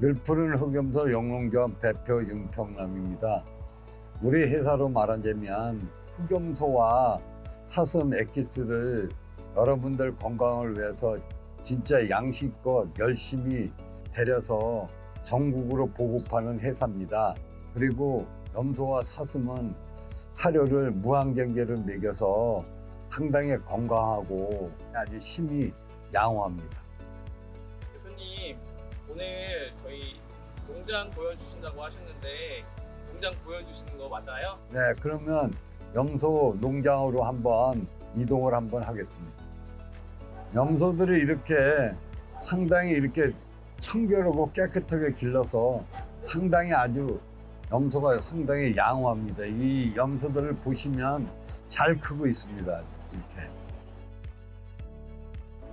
늘 푸른 흑염소 영농조합 대표 윤평남입니다. 우리 회사로 말하자면 흑염소와 사슴 엑기스를 여러분들 건강을 위해서 진짜 양식껏 열심히 데려서 전국으로 보급하는 회사입니다. 그리고 염소와 사슴은 사료를 무항경계를 먹여서 상당히 건강하고 아주 힘이 양호합니다. 오늘 저희 농장 보여주신다고 하셨는데 농장 보여주시는 거 맞아요? 네, 그러면 염소 농장으로 한번 이동을 한번 하겠습니다. 염소들이 이렇게 상당히 이렇게 청결하고 깨끗하게 길러서 상당히 아주 염소가 상당히 양호합니다. 이 염소들을 보시면 잘 크고 있습니다. 이렇게.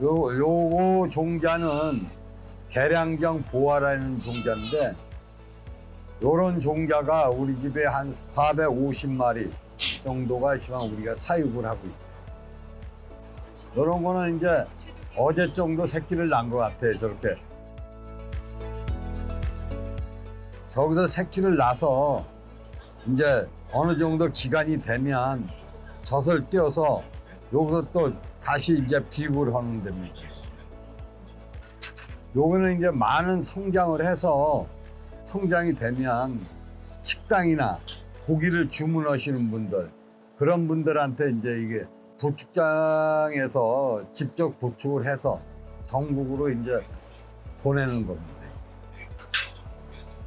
요, 요거 종자는 계량경 보아라는 종자인데 요런 종자가 우리 집에 한 450마리 정도가 시방 우리가 사육을 하고 있어요. 요런 거는 이제 어제 정도 새끼를 낳은 것 같아요. 저렇게. 저기서 새끼를 낳아서 이제 어느 정도 기간이 되면 젖을 떼어서 여기서 또 다시 이제 비육을 하는 됩니다. 요거는 이제 많은 성장을 해서 성장이 되면 식당이나 고기를 주문하시는 분들 그런 분들한테 이제 이게 도축장에서 직접 도축을 해서 전국으로 이제 보내는 겁니다.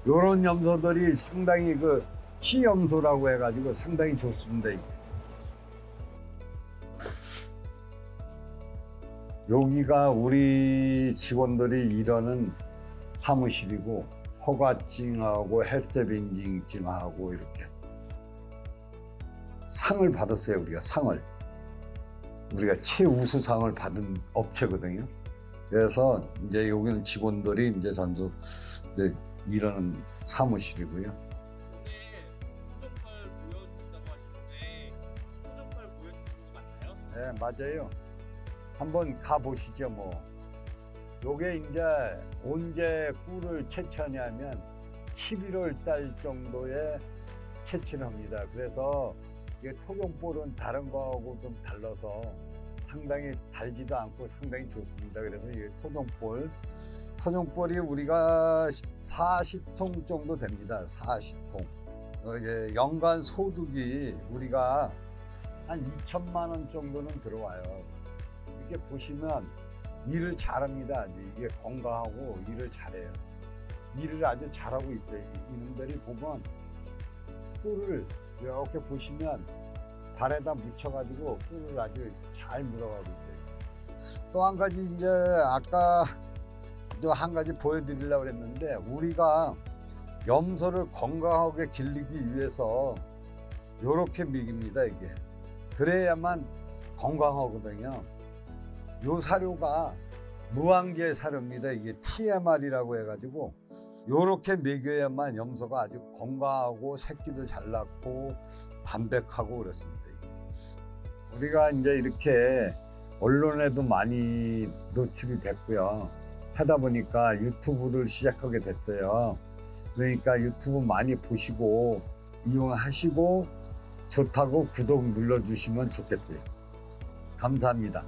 요런 염소들이 상당히 그 시염소라고 해가지고 상당히 좋습니다. 여기가 우리 직원들이 일하는 사무실이고 허가증하고 헬스빈증증하고 이렇게 상을 받았어요 우리가 상을. 우리가 최우수상을 받은 업체거든요. 그래서 이제 여기는 직원들이 이제 전부 이제 일하는 사무실이고요. 맞나요? 네 맞아요 한번 가보시죠 뭐 요게 이제 언제 꿀을 채취하냐면 11월 달 정도에 채취를 합니다. 그래서 이게 토종볼은 다른 거하고 좀 달라서 상당히 달지도 않고 상당히 좋습니다. 그래서 이게 토종볼, 토종볼이 우리가 40통 정도 됩니다. 40통. 어, 이게 연간 소득이 우리가 한 2천만 원 정도는 들어와요. 이렇게 보시면 일을 잘합니다. 이게 건강하고 일을 잘해요. 일을 아주 잘하고 있어요. 이놈들이 보면 꿀을 이렇게 보시면 발에다 묻혀가지고 꿀을 아주 잘 물어가고 있어요. 또 한 가지 이제 아까 또 한 가지 보여드리려고 했는데 우리가 염소를 건강하게 길리기 위해서 이렇게 먹입니다 이게. 그래야만 건강하거든요. 요 사료가 무항계 사료입니다. 이게 TMR이라고 해가지고 요렇게 먹여야만 염소가 아주 건강하고 새끼도 잘 낳고 담백하고 그렇습니다. 우리가 이제 이렇게 언론에도 많이 노출이 됐고요. 하다 보니까 유튜브를 시작하게 됐어요. 그러니까 유튜브 많이 보시고 이용하시고 좋다고 구독 눌러주시면 좋겠어요. 감사합니다.